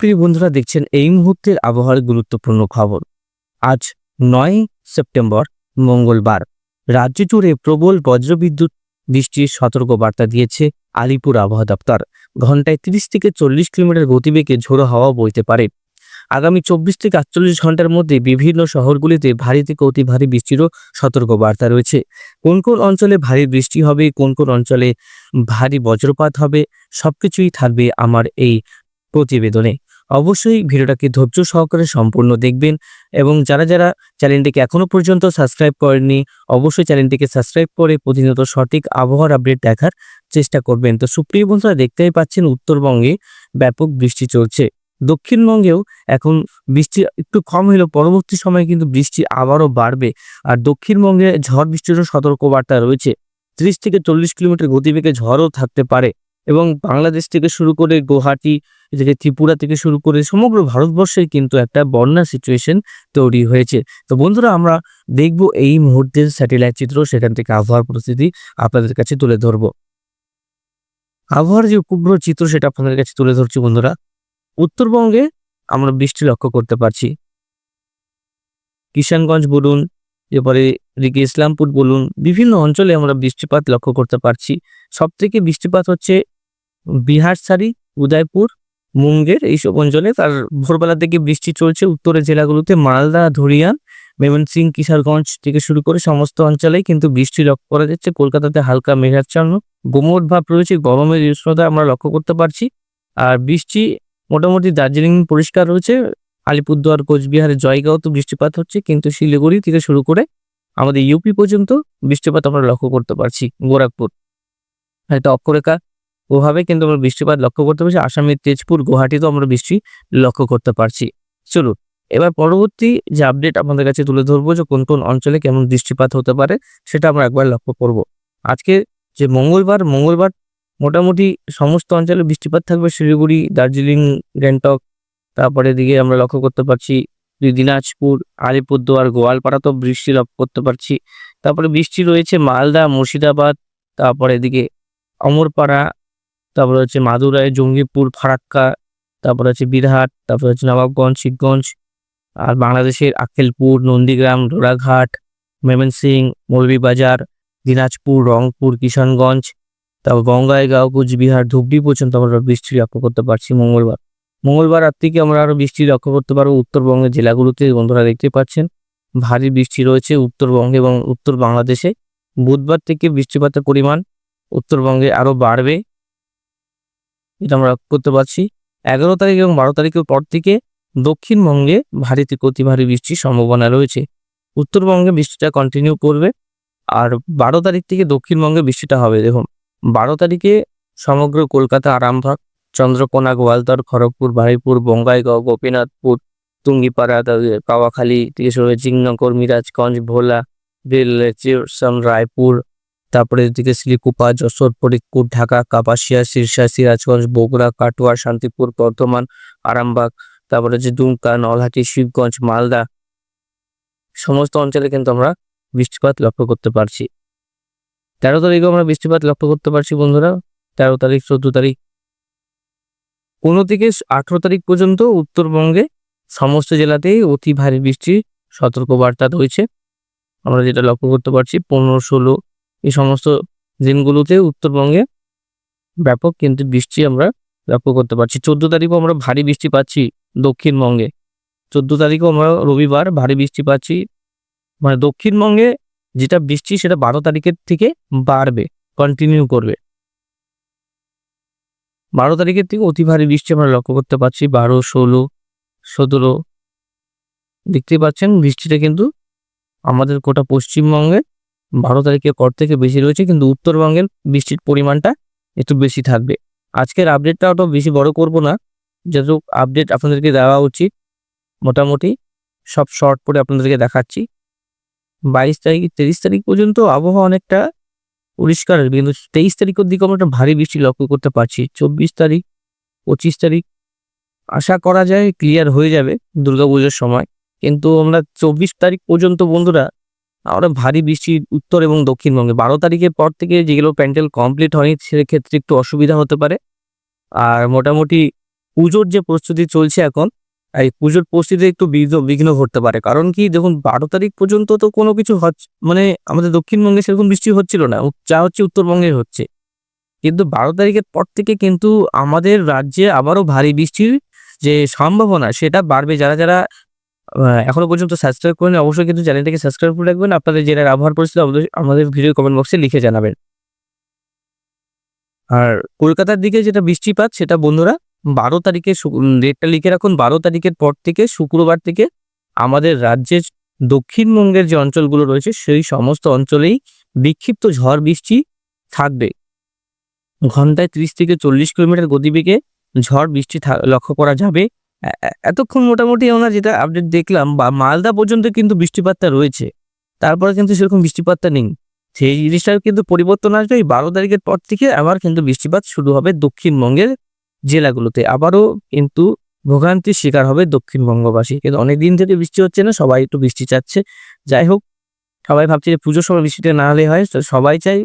সুপ্রিয় বন্ধুরা, দেখছেন এই মুহূর্তের আবহাওয়ার গুরুত্বপূর্ণ খবর। আজ নয় সেপ্টেম্বর, মঙ্গলবার। রাজ্য জুড়ে প্রবল বজ্রবিদ্যুৎ বৃষ্টির সতর্কবার্তা দিয়েছে আলিপুর আবহাওয়া দপ্তর। ঘন্টায় তিরিশ থেকে চল্লিশ কিলোমিটার গতিবেগে ঝোড়ো হাওয়া বইতে পারে। আগামী চব্বিশ থেকে আটচল্লিশ ঘণ্টার মধ্যে বিভিন্ন শহরগুলিতে ভারী থেকে অতি ভারী বৃষ্টিরও সতর্কবার্তা রয়েছে। কোন কোন অঞ্চলে ভারী বৃষ্টি হবে, কোন কোন অঞ্চলে ভারী বজ্রপাত হবে, সবকিছুই থাকবে আমার এই প্রতিবেদনে। অবশ্যই ভিডিওটাকে ধৈর্য সহকারে সম্পূর্ণ দেখবেন এবং যারা যারা চ্যানেলটিকে এখনও পর্যন্ত সাবস্ক্রাইব করেননি, অবশ্যই চ্যানেলটিকে সাবস্ক্রাইব করে প্রতিনিয়ত সঠিক আবহাওয়ার আপডেট দেখার চেষ্টা করবেন। তো সুপ্রিয় বন্ধুরা, দেখতেই পাচ্ছেন উত্তরবঙ্গে ব্যাপক বৃষ্টি চলছে। দক্ষিণবঙ্গেও এখন বৃষ্টি একটু কম হলেও পরবর্তী সময়ে কিন্তু বৃষ্টি আবারও বাড়বে আর দক্ষিণবঙ্গে ঝড় বৃষ্টিরও সতর্কবার্তা রয়েছে। ত্রিশ থেকে চল্লিশ কিলোমিটার গতিবেগে ঝড়ও থাকতে পারে। এবং বাংলাদেশ থেকে শুরু করে গুয়াহাটি, এদিকে ত্রিপুরা থেকে শুরু করে সমগ্র ভারতবর্ষে কিন্তু একটা বন্যা সিচুয়েশন তৈরি হয়েছে। তো বন্ধুরা, আমরা দেখব এই মুহূর্তের স্যাটেলাইট চিত্র, সেখান থেকে আবহাওয়ার পরিস্থিতি আপনাদের কাছে তুলে ধরব। আবহাওয়ার যে উপগ্রহ চিত্র, সেটা আপনাদের কাছে তুলে ধরছি বন্ধুরা। উত্তরবঙ্গে আমরা বৃষ্টি লক্ষ্য করতে পারছি। কিষানগঞ্জ বলুন, এরপরে এদিকে ইসলামপুর বলুন, বিভিন্ন অঞ্চলে আমরা বৃষ্টিপাত লক্ষ্য করতে পারছি। সব থেকে বৃষ্টিপাত হচ্ছে বিহার সারি, উদয়পুর, মুঙ্গের এইসব অঞ্চলে তার ভোরবেলা থেকে বৃষ্টি চলছে। উত্তরের জেলাগুলোতে মালদা, ধরিয়ান ময়মনসিং কিশোরগঞ্জ থেকে শুরু করে সমস্ত অঞ্চলেই কিন্তু বৃষ্টি লক্ষ্য করা যাচ্ছে। কলকাতাতে হালকা মেঘাচ্ছন্ন, গুমোট ভাব রয়েছে, গরমের উষ্ণতা আমরা লক্ষ্য করতে পারছি। আর বৃষ্টি মোটামুটি দার্জিলিং পরিষ্কার রয়েছে, আলিপুরদুয়ার কোচবিহারের জয়গাঁও তো বৃষ্টিপাত হচ্ছে, কিন্তু শিলিগুড়ি থেকে শুরু করে আমাদের ইউপি পর্যন্ত বৃষ্টিপাত আমরা লক্ষ্য করতে পারছি, গোরখপুর। একটা অক্ষরেখা ওভাবে কিন্তু আমরা বৃষ্টিপাত লক্ষ্য করতে পারছি। আসামের তেজপুর, গুয়াহাটিতেও আমরা বৃষ্টি লক্ষ্য করতে পারছি। চলুন, এবার পরবর্তী যে আপডেট আপনাদের কাছে তুলে ধরবো যে কোন কোন অঞ্চলে কেমন বৃষ্টিপাত হতে পারে, সেটা আমরা একবার লক্ষ্য করব। আজকে যে মঙ্গলবার মঙ্গলবার মোটামুটি সমস্ত অঞ্চলে বৃষ্টিপাত থাকবে। শিলিগুড়ি, দার্জিলিং, গ্যাংটক, তারপরে এদিকে আমরা লক্ষ্য করতে পারছি দিনাজপুর, আলিপুরদুয়ার, গোয়ালপাড়াতেও বৃষ্টি লক্ষ্য করতে পারছি। তারপরে বৃষ্টি রয়েছে মালদা, মুর্শিদাবাদ, তারপরে এদিকে অমরপাড়া তারপরে হচ্ছে মাদুরাই, জঙ্গিপুর, ফারাক্কা, তারপরে হচ্ছে বীরহাট, তারপরে হচ্ছে নবাবগঞ্জ, শিবগঞ্জ, আর বাংলাদেশের আক্কেলপুর, নন্দীগ্রাম, ডোরাঘাট ময়মনসিং মৌলভীবাজার, দিনাজপুর, রংপুর, কিষানগঞ্জ, তারপর বঙ্গাইগাঁও কুচবিহার, ধুবড়ি পর্যন্ত আমরা বৃষ্টি লক্ষ্য করতে পারছি মঙ্গলবার। মঙ্গলবার রাত থেকে আমরা আরও বৃষ্টি লক্ষ্য করতে পারব উত্তরবঙ্গের জেলাগুলোতে, বন্ধুরা দেখতে পাচ্ছেন, ভারী বৃষ্টি রয়েছে উত্তরবঙ্গে এবং উত্তর বাংলাদেশে। বুধবার থেকে বৃষ্টিপাতের পরিমাণ উত্তরবঙ্গে আরও বাড়বে। এটা আমরা করতে পারছি। এগারো তারিখ এবং বারো তারিখের পর থেকে দক্ষিণবঙ্গে ভারী থেকে অতি ভারী বৃষ্টির সম্ভাবনা রয়েছে। উত্তরবঙ্গে বৃষ্টিটা কন্টিনিউ করবে। আর বারো তারিখ থেকে দক্ষিণবঙ্গে বৃষ্টিটা হবে, দেখুন। বারো তারিখে সমগ্র কলকাতা, আরামবাগ, চন্দ্রকোনা গোয়ালদর খড়গপুর বারুইপুর বঙ্গাইগাঁও, গোপীনাথপুর তুঙ্গিপাড়া কাওয়াখালী থেকে শুরু করে জিংনগর মিরাজগঞ্জ, ভোলা বেলচেরসন রায়পুর তারপরে এদিকে শ্রীকুপা যশোর, ফরিদপুর, ঢাকা, কাপাসিয়া সিরসা সিরাজগঞ্জ, বগুড়া, কাটোয়া, শান্তিপুর, বর্ধমান, আরামবাগ, তারপরে যে দুমকা, নলহাটি, শিবগঞ্জ, মালদা, সমস্ত অঞ্চলে কিন্তু আমরা বৃষ্টিপাত লক্ষ্য করতে পারছি। তেরো তারিখে আমরা বৃষ্টিপাত লক্ষ্য করতে পারছি বন্ধুরা। তেরো তারিখ, চোদ্দ তারিখ। পনেরো থেকে আঠেরো তারিখ পর্যন্ত উত্তরবঙ্গে সমস্ত জেলাতেই অতি ভারী বৃষ্টির সতর্কবার্তা রয়েছে। আমরা যেটা লক্ষ্য করতে পারছি, পনেরো, ষোলো এই সমস্ত দিনগুলোতে উত্তরবঙ্গে ব্যাপক কিন্তু বৃষ্টি আমরা লক্ষ্য করতে পারছি। চোদ্দ তারিখও আমরা ভারী বৃষ্টি পাচ্ছি দক্ষিণবঙ্গে। চোদ্দ তারিখও আমরা রবিবার ভারী বৃষ্টি পাচ্ছি। মানে দক্ষিণবঙ্গে যেটা বৃষ্টি সেটা বারো তারিখের থেকে বাড়বে কন্টিনিউ করবে। বারো তারিখের থেকে অতি ভারী বৃষ্টি আমরা লক্ষ্য করতে পারছি বারো, ষোলো, সতেরো, দেখতে পাচ্ছেন বৃষ্টিটা কিন্তু আমাদের গোটা পশ্চিমবঙ্গে বারো তারিখে পর থেকে বেশি রয়েছে, কিন্তু উত্তরবঙ্গের বৃষ্টির পরিমাণটা একটু বেশি থাকবে। আজকের আপডেটটা অত বেশি বড় করব না। যেহেতু আপডেট আপনাদেরকে দেওয়া উচিত, মোটামুটি সব শর্ট করে আপনাদেরকে দেখাচ্ছি। বাইশ তারিখ, তেইশ তারিখ পর্যন্ত আবহাওয়া অনেকটা পরিষ্কার আসবে, কিন্তু তেইশ তারিখের দিকে আমরা একটা ভারী বৃষ্টি লক্ষ্য করতে পারছি। চব্বিশ তারিখ, পঁচিশ তারিখ আশা করা যায় ক্লিয়ার হয়ে যাবে দুর্গাপুজোর সময়। কিন্তু আমরা চব্বিশ তারিখ পর্যন্ত বন্ধুরা আমরা ভারী বৃষ্টি উত্তর এবং দক্ষিণবঙ্গে। বারো তারিখের পর থেকে যেগুলো প্যান্ডেল কমপ্লিট হয়নি, সেক্ষেত্রে একটু অসুবিধা হতে পারে। আর মোটামুটি পুজোর যে প্রস্তুতি চলছে এখন, এই পুজোর প্রস্তুতিতে একটু বিঘ্ন বিঘ্ন ঘটতে পারে। কারণ কি, দেখুন, বারো তারিখ পর্যন্ত তো কোনো কিছু হচ্ছে মানে আমাদের দক্ষিণবঙ্গে সেরকম বৃষ্টি হচ্ছিল না। যা হচ্ছে উত্তরবঙ্গে হচ্ছে। কিন্তু বারো তারিখের পর থেকে কিন্তু আমাদের রাজ্যে আবারও ভারী বৃষ্টির যে সম্ভাবনা, সেটা বাড়বে। যারা যারা এখনও পর্যন্ত সাবস্ক্রাইব করেন অবশ্যই কিন্তু চ্যানেলটাকে সাবস্ক্রাইব করে রাখবেন। আপনাদের জেলার আবহাওয়ার পরিস্থিতি আমাদের ভিডিও কমেন্ট বক্সে লিখে জানাবেন। আর কলকাতার দিকে যেটা বৃষ্টিপাত, সেটা বন্ধুরা বারো তারিখে ডেটটা লিখে রাখুন। বারো তারিখের পর থেকে, শুক্রবার থেকে আমাদের রাজ্যের দক্ষিণবঙ্গের যে অঞ্চলগুলো রয়েছে, সেই সমস্ত অঞ্চলেই বিক্ষিপ্ত ঝড় বৃষ্টি থাকবে। ঘন্টায় ত্রিশ থেকে চল্লিশ কিলোমিটার গতিবেগে ঝড় বৃষ্টি লক্ষ্য করা যাবে। এতক্ষণ মোটামুটি আমরা যেটা আপডেট দেখলাম, বা মালদা পর্যন্ত কিন্তু বৃষ্টিপাতটা রয়েছে। তারপরে কিন্তু সেরকম বৃষ্টিপাতটা নেই। সেই জিনিসটার কিন্তু পরিবর্তন আসবে এই বারো তারিখের পর থেকে আবার কিন্তু বৃষ্টিপাত শুরু হবে দক্ষিণবঙ্গের জেলাগুলোতে। আবারও কিন্তু ভোগান্তির শিকার হবে দক্ষিণবঙ্গবাসী। কিন্তু অনেকদিন থেকে বৃষ্টি হচ্ছে না, সবাই একটু বৃষ্টি চাচ্ছে। যাই হোক, সবাই ভাবছে যে পুজোর সময় বৃষ্টিটা না হলে হয়। সবাই চাই,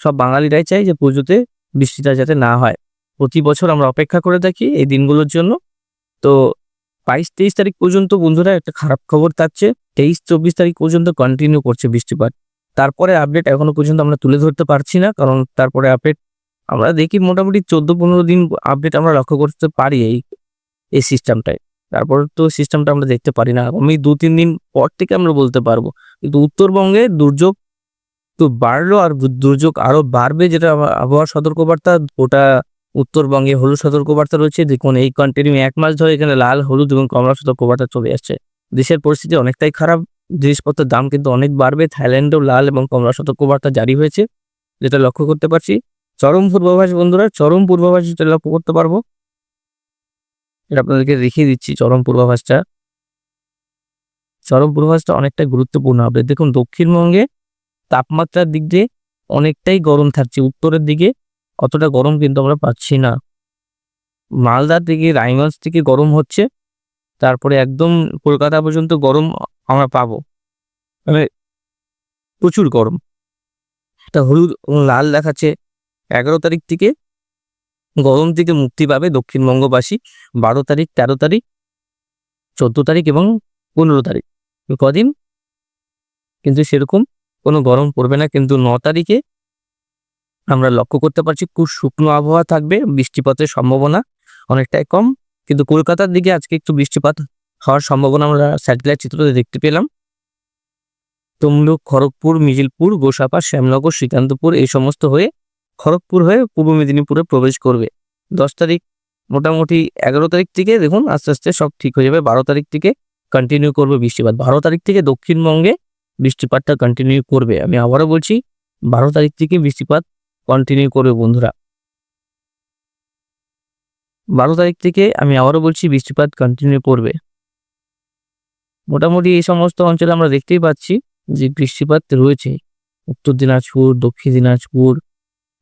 সব বাঙালিরাই চাই যে পুজোতে বৃষ্টিটা যাতে না হয়। প্রতি বছর আমরা অপেক্ষা করে থাকি এই দিনগুলোর জন্য। তো বাইশ তেইশ তারিখ পর্যন্ত বন্ধুরা একটা খারাপ খবর থাকছে। তেইশ চব্বিশ তারিখ পর্যন্ত কন্টিনিউ করছে বৃষ্টিপাত। তারপরে আপডেট এখনও পর্যন্ত আমরা তুলে ধরতে পারছি না, কারণ তারপরে আপডেট আমরা দেখি মোটামুটি চোদ্দ পনেরো দিন আপডেট আমরা লক্ষ্য করতে পারি এই এই সিস্টেমটায় তারপর তো সিস্টেমটা আমরা দেখতে পারি না। আমি দু তিন দিন পর থেকে আমরা বলতে পারব। কিন্তু উত্তরবঙ্গে দুর্যোগ তো বাড়লো আর দুর্যোগ আরও বাড়বে যেটা আবহাওয়া- সতর্কবার্তা, ওটা উত্তরবঙ্গে হলুদ সতর্কবার্তা রয়েছে। দেখুন, এই কন্টিনিউ এক মাস ধরে এখানে লাল, হলুদ এবং কমলা সতর্কবার্তা চলে আসছে। দেশের পরিস্থিতি অনেকটাই খারাপ। জিনিসপত্রের দাম কিন্তু অনেক বাড়বে। থাইল্যান্ডেও লাল এবং কমলা সতর্কবার্তা জারি হয়েছে, যেটা লক্ষ্য করতে পারছি। চরম পূর্বাভাস বন্ধুরা, চরম পূর্বাভাস যেটা লক্ষ্য করতে পারব। এটা আপনাদেরকে দেখিয়ে দিচ্ছি চরম পূর্বাভাসটা। চরম পূর্বাভাসটা অনেকটা গুরুত্বপূর্ণ হবে দেখুন, দক্ষিণবঙ্গে তাপমাত্রার দিক দিয়ে অনেকটাই গরম থাকছে। উত্তরের দিকে অতটা গরম কিন্তু আমরা পাচ্ছি না। মালদার দিকে, রায়গঞ্জ থেকে গরম হচ্ছে। তারপরে একদম কলকাতা পর্যন্ত গরম আমরা পাবো। মানে প্রচুর গরম। তা হলুদ লাল দেখাচ্ছে। এগারো তারিখ থেকে গরম থেকে মুক্তি পাবে দক্ষিণবঙ্গবাসী। বারো তারিখ, তেরো তারিখ, চোদ্দ তারিখ এবং পনেরো তারিখ। কদিন? কিন্তু সেরকম কোনো গরম পড়বে না। কিন্তু ন তারিখে আমরা লক্ষ্য করতে পারছি খুব শুকনো আবহাওয়া থাকবে, বৃষ্টিপাতের সম্ভাবনা অনেকটাই কম। কিন্তু কলকাতার দিকে আজকে একটু বৃষ্টিপাত হওয়ার সম্ভাবনা আমরা স্যাটেলাইট চিত্রতে দেখতে পেলাম। তমলুক, খড়গপুর, মিজিলপুর, গোসাপা, শ্যামনগর, শ্রীকান্তপুর এই সমস্ত হয়ে খড়গপুর হয়ে পূর্ব মেদিনীপুরে প্রবেশ করবে। দশ তারিখ মোটামুটি এগারো তারিখ থেকে দেখুন আস্তে আস্তে সব ঠিক হয়ে যাবে। বারো তারিখ থেকে কন্টিনিউ করবে বৃষ্টিপাত। বারো তারিখ থেকে দক্ষিণবঙ্গে বৃষ্টিপাতটা কন্টিনিউ করবে। আমি আবারও বলছি, বারো তারিখ থেকে বৃষ্টিপাত কন্টিনিউ করবে বন্ধুরা। বারো তারিখ থেকে আমি আবারও বলছি বৃষ্টিপাত কন্টিনিউ করবে। মোটামুটি এই সমস্ত অঞ্চলে আমরা দেখতেই পাচ্ছি যে বৃষ্টিপাত রয়েছে। উত্তর দিনাজপুর, দক্ষিণ দিনাজপুর,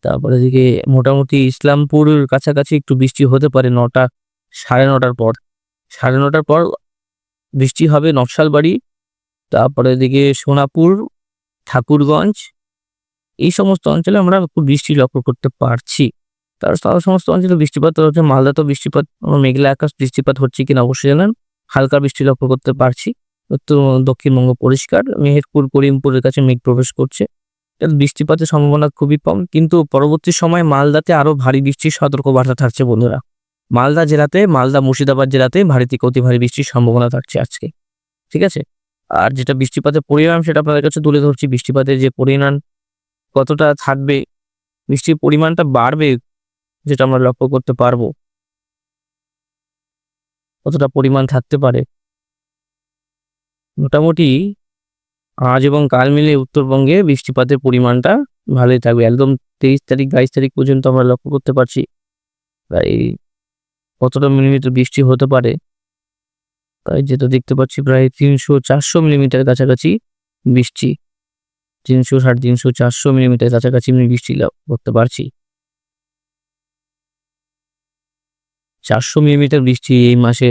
তারপরে এদিকে মোটামুটি ইসলামপুরের কাছাকাছি একটু বৃষ্টি হতে পারে নটা, সাড়ে নটার পর। সাড়ে নটার পর বৃষ্টি হবে নকশালবাড়ি, তারপরে এদিকে সোনাপুর, ঠাকুরগঞ্জ এই সমস্ত অঞ্চলে আমরা একটু বৃষ্টি লক্ষ্য করতে পারছি। তার সমস্ত অঞ্চলে বৃষ্টিপাত হচ্ছে মালদাতেও বৃষ্টিপাত মেঘলা আকাশ বৃষ্টিপাত হচ্ছে কিনা অবশ্যই জানান। হালকা বৃষ্টি লক্ষ্য করতে পারছি। দক্ষিণবঙ্গ পরিষ্কার, মেহেরপুর, করিমপুরের কাছে মেঘ প্রবেশ করছে। বৃষ্টিপাতের সম্ভাবনা খুবই কম, কিন্তু পরবর্তী সময় মালদাতে আরও ভারী বৃষ্টির সতর্কবার্তা থাকছে বন্ধুরা। মালদা জেলাতে, মালদা মুর্শিদাবাদ জেলাতে ভারী থেকে অতি ভারী বৃষ্টির সম্ভাবনা থাকছে আজকে। ঠিক আছে? আর যেটা বৃষ্টিপাতের পরিমাণ সেটা আপনাদের কাছে তুলে ধরছি। বৃষ্টিপাতের যে পরিমাণ কতটা থাকবে, বৃষ্টির পরিমাণটা বাড়বে যেটা আমরা লক্ষ্য করতে পারব। কতটা পরিমাণ থাকতে পারে। মোটামুটি আজ এবং কাল মিলে উত্তরবঙ্গে বৃষ্টিপাতের পরিমাণটা ভালোই থাকবে। একদম তেইশ তারিখ, বাইশ তারিখ পর্যন্ত আমরা লক্ষ্য করতে পারছি। প্রায় কতটা মিলিমিটার বৃষ্টি হতে পারে, তাই যেটা দেখতে পাচ্ছি প্রায় তিনশো চারশো মিলিমিটার কাছাকাছি বৃষ্টি। তিনশো সাড়ে তিনশো চারশো মিলিমিটার কাছাকাছি আমি বৃষ্টি লাভ করতে পারছি। চারশো মিলিমিটার বৃষ্টি এই মাসে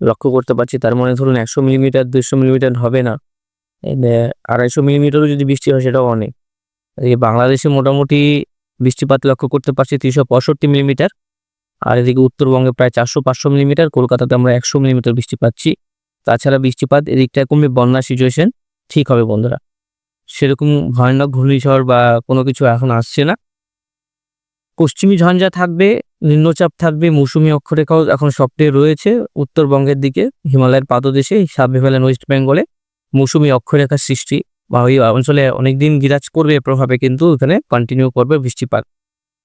লক্ষ্য করতে পারছি, তার মানে ধরুন একশো মিলিমিটার দুশো মিলিমিটার হবে না। আড়াইশো মিলিমিটারও যদি বৃষ্টি হয় সেটাও অনেক। এই বাংলাদেশে মোটামুটি বৃষ্টিপাত লক্ষ্য করতে পারছি তিনশো পঁয়ষট্টি মিলিমিটার, আর এদিকে উত্তরবঙ্গে প্রায় চারশো পাঁচশো মিলিমিটার, কলকাতাতে আমরা একশো মিলিমিটার বৃষ্টি পাচ্ছি। তাছাড়া বৃষ্টিপাত এদিকটা কমবে বন্যা সিচুয়েশন ঠিক হবে বন্ধুরা। সেরকম ভয়ানক ঘূর্ণিঝড় বা কোনো কিছু এখন আসছে না। পশ্চিমী ঝঞ্ঝা থাকবে, নিম্নচাপ থাকবে, মৌসুমী অক্ষরেখাও এখন সক্রিয় রয়েছে। উত্তরবঙ্গের দিকে, হিমালয়ের পাদদেশে সাব হিমালয়ান ওয়েস্ট বেঙ্গলে মৌসুমি অক্ষরেখার সৃষ্টি বা ওই অঞ্চলে অনেকদিন বিরাজ করবে প্রভাবে কিন্তু এখানে কন্টিনিউ করবে বৃষ্টিপাত।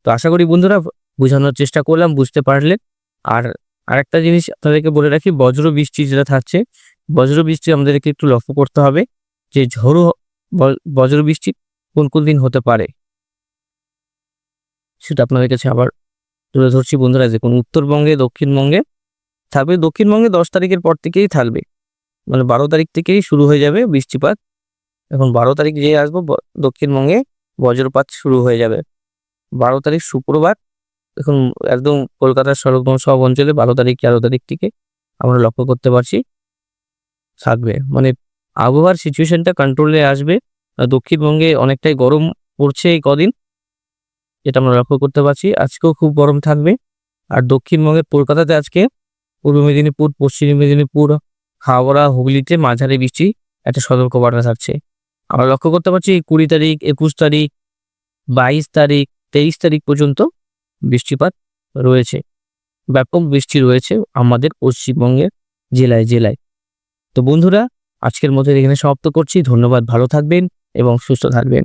তো আশা করি বন্ধুরা বোঝানোর চেষ্টা করলাম, বুঝতে পারলেন আর আরেকটা জিনিস আপনাদেরকে বলে রাখি বজ্র বৃষ্টি যেটা থাকছে বজ্র বৃষ্টি আমাদেরকে একটু লক্ষ্য করতে হবে যে ঝড়ো বজ্র বৃষ্টি কোন কোন দিন হতে পারে? সেটা আপনাদের কাছে আবার তুলে ধরছি বন্ধুরা দেখুন উত্তরবঙ্গে, দক্ষিণবঙ্গে থাকবে। দক্ষিণবঙ্গে দশ তারিখের পর থেকেই থাকবে। মানে বারো তারিখ থেকেই শুরু হয়ে যাবে বৃষ্টিপাত। এখন বারো তারিখ যে আসব দক্ষিণবঙ্গে বজ্রপাত শুরু হয়ে যাবে। বারো তারিখ শুক্রবার, এখন একদম কলকাতার সর্বতম সব অঞ্চলে বারো তারিখ, তেরো তারিখ থেকে আমরা লক্ষ্য করতে পারছি থাকবে। মানে আবহাওয়ার সিচুয়েশনটা কন্ট্রোলে আসবে। দক্ষিণবঙ্গে অনেকটাই গরম পড়ছে এই কদিন, যেটা আমরা লক্ষ্য করতে পারছি। আজকেও খুব গরম থাকবে। আর দক্ষিণবঙ্গের কলকাতাতে আজকে পূর্ব মেদিনীপুর, পশ্চিম মেদিনীপুর, হাওড়া, হুগলিতে মাঝারি বৃষ্টি, একটা সতর্কবার্তা থাকছে। আমরা লক্ষ্য করতে পারছি কুড়ি তারিখ, একুশ তারিখ, বাইশ তারিখ, তেইশ তারিখ পর্যন্ত বৃষ্টিপাত রয়েছে। ব্যাপক বৃষ্টি রয়েছে আমাদের পশ্চিমবঙ্গের জেলায় জেলায়। তো বন্ধুরা আজকের মতো এখানে সমাপ্ত করছি। ধন্যবাদ ভালো থাকবেন এবং সুস্থ থাকবেন।